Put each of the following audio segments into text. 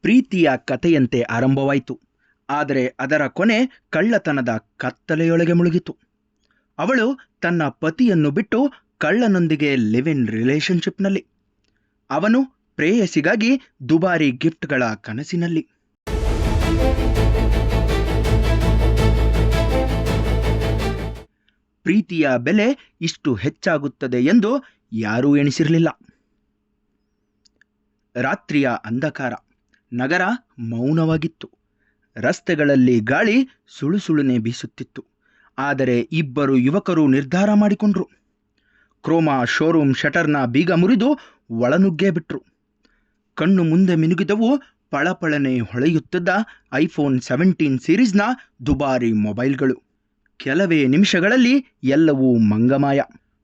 ಪ್ರೀತಿಯ ಕಥೆಯಂತೆ ಆರಂಭವಾಯಿತು. ಆದರೆ ಅದರ ಕೊನೆ ಕಳ್ಳತನದ ಕತ್ತಲೆಯೊಳಗೆ ಮುಳುಗಿತು. ಅವಳು ತನ್ನ ಪತಿಯನ್ನು ಬಿಟ್ಟು ಕಳ್ಳನೊಂದಿಗೆ ಲಿವ್ ಇನ್ ರಿಲೇಶನ್ಶಿಪ್ನಲ್ಲಿ. ಅವನು ಪ್ರೇಯಸಿಗಾಗಿ ದುಬಾರಿ ಗಿಫ್ಟ್ಗಳ ಕನಸಿನಲ್ಲಿ. ಪ್ರೀತಿಯ ಬೆಲೆ ಇಷ್ಟು ಹೆಚ್ಚಾಗುತ್ತದೆ ಎಂದು ಯಾರೂ ಎಣಿಸಿರಲಿಲ್ಲ. ರಾತ್ರಿಯ ಅಂಧಕಾರ. ನಗರ ಮೌನವಾಗಿತ್ತು. ರಸ್ತೆಗಳಲ್ಲಿ ಗಾಳಿ ಸುಳು ಸುಳುನೆ ಬೀಸುತ್ತಿತ್ತು. ಆದರೆ ಇಬ್ಬರು ಯುವಕರು ನಿರ್ಧಾರ ಮಾಡಿಕೊಂಡ್ರು. ಕ್ರೋಮಾ ಶೋರೂಮ್ ಶಟರ್ನ ಬೀಗ ಮುರಿದು ಒಳನುಗ್ಗೇ ಬಿಟ್ರು ಕಣ್ಣು ಮುಂದೆ ಮಿನುಗಿದವು ಪಳಪಳನೆ ಹೊಳೆಯುತ್ತಿದ್ದ ಐಫೋನ್ ಸೆವೆಂಟೀನ್ ಸೀರೀಸ್ನ ದುಬಾರಿ ಮೊಬೈಲ್ಗಳು. ಕೆಲವೇ ನಿಮಿಷಗಳಲ್ಲಿ ಎಲ್ಲವೂ ಮಂಗಮಾಯ.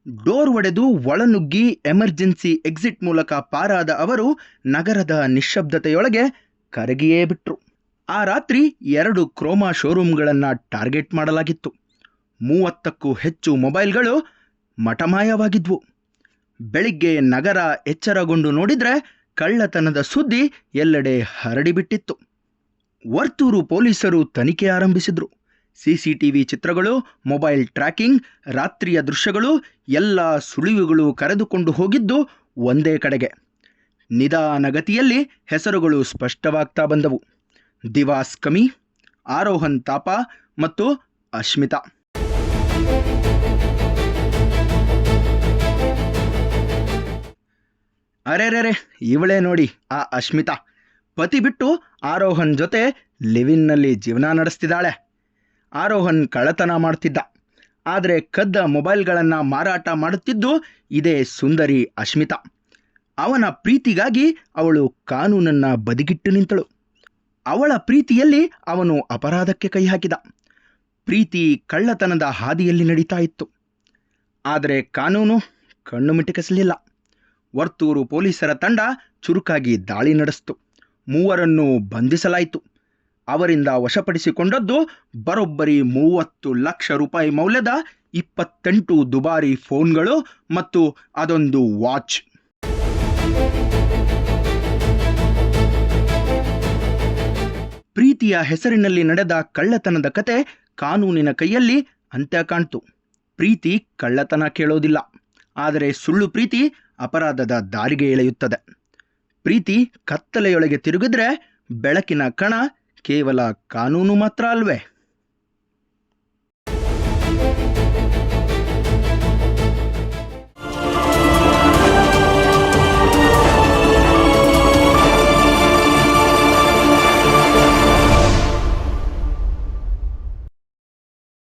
ಡೋರ್ ಒಡೆದು ಒಳನುಗ್ಗಿ ಎಮರ್ಜೆನ್ಸಿ ಎಕ್ಸಿಟ್ ಮೂಲಕ ಪಾರಾದ ಅವರು ನಗರದ ನಿಶ್ಶಬ್ದತೆಯೊಳಗೆ ಕರಗಿಯೇ ಬಿಟ್ರು. ಆ ರಾತ್ರಿ ಎರಡು ಕ್ರೋಮಾ ಶೋರೂಮ್ಗಳನ್ನು ಟಾರ್ಗೆಟ್ ಮಾಡಲಾಗಿತ್ತು. ಮೂವತ್ತಕ್ಕೂ ಹೆಚ್ಚು ಮೊಬೈಲ್ಗಳು ಮಠಮಾಯವಾಗಿದ್ವು. ಬೆಳಿಗ್ಗೆ ನಗರ ಎಚ್ಚರಗೊಂಡು ನೋಡಿದರೆ ಕಳ್ಳತನದ ಸುದ್ದಿ ಎಲ್ಲೆಡೆ ಹರಡಿಬಿಟ್ಟಿತ್ತು. ವರ್ತೂರು ಪೊಲೀಸರು ತನಿಖೆ ಆರಂಭಿಸಿದ್ರು. ಸಿಸಿಟಿವಿ ಚಿತ್ರಗಳು, ಮೊಬೈಲ್ ಟ್ರ್ಯಾಕಿಂಗ್, ರಾತ್ರಿಯ ದೃಶ್ಯಗಳು, ಎಲ್ಲ ಸುಳಿವುಗಳು ಕರೆದುಕೊಂಡು ಹೋಗಿದ್ದು ಒಂದೇ ಕಡೆಗೆ. ನಿಧಾನಗತಿಯಲ್ಲಿ ಹೆಸರುಗಳು ಸ್ಪಷ್ಟವಾಗ್ತಾ ಬಂದವು. ದಿವಾಸ್ ಕಮಿ ಆರೋಹನ್ ತಾಪ ಮತ್ತು ಅಶ್ಮಿತಾ. ಅರೆರೆರೆ, ಇವಳೇ ನೋಡಿ ಆ ಅಶ್ಮಿತಾ. ಪತಿ ಬಿಟ್ಟು ಆರೋಹನ್ ಜೊತೆ ಲಿವಿನ್ನಲ್ಲಿ ಜೀವನ ನಡೆಸ್ತಿದ್ದಾಳೆ. ಆರೋಹನ್ ಕಳ್ಳತನ ಮಾಡ್ತಿದ್ದ. ಆದರೆ ಕದ್ದ ಮೊಬೈಲ್ಗಳನ್ನು ಮಾರಾಟ ಮಾಡುತ್ತಿದ್ದು ಇದೇ ಸುಂದರಿ ಅಶ್ಮಿತಾ. ಅವನ ಪ್ರೀತಿಗಾಗಿ ಅವಳು ಕಾನೂನನ್ನು ಬದಿಗಿಟ್ಟು ನಿಂತಳು. ಅವಳ ಪ್ರೀತಿಯಲ್ಲಿ ಅವನು ಅಪರಾಧಕ್ಕೆ ಕೈ ಹಾಕಿದ. ಪ್ರೀತಿ ಕಳ್ಳತನದ ಹಾದಿಯಲ್ಲಿ ನಡೀತಾ ಇತ್ತು. ಆದರೆ ಕಾನೂನು ಕಣ್ಣು ಮಿಟುಕಿಸಲಿಲ್ಲ. ವರ್ತೂರು ಪೊಲೀಸರ ತಂಡ ಚುರುಕಾಗಿ ದಾಳಿ ನಡೆಸಿತು. ಮೂವರನ್ನು ಬಂಧಿಸಲಾಯಿತು. ಅವರಿಂದ ವಶಪಡಿಸಿಕೊಂಡದ್ದು ಬರೋಬ್ಬರಿ ಮೂವತ್ತು ಲಕ್ಷ ರೂಪಾಯಿ ಮೌಲ್ಯದ ಇಪ್ಪತ್ತೆಂಟು ದುಬಾರಿ ಫೋನ್ಗಳು ಮತ್ತು ಅದೊಂದು ವಾಚ್. ಪ್ರೀತಿಯ ಹೆಸರಿನಲ್ಲಿ ನಡೆದ ಕಳ್ಳತನದ ಕತೆ ಕಾನೂನಿನ ಕೈಯಲ್ಲಿ ಅಂತ್ಯ ಕಾಣ್ತು. ಪ್ರೀತಿ ಕಳ್ಳತನ ಕೇಳೋದಿಲ್ಲ. ಆದರೆ ಸುಳ್ಳು ಪ್ರೀತಿ ಅಪರಾಧದ ದಾರಿಗೆ ಎಳೆಯುತ್ತದೆ. ಪ್ರೀತಿ ಕತ್ತಲೆಯೊಳಗೆ ತಿರುಗಿದ್ರೆ ಬೆಳಕಿನ ಕಣ ಕೇವಲ ಕಾನೂನು ಮಾತ್ರ ಅಲ್ವೇ?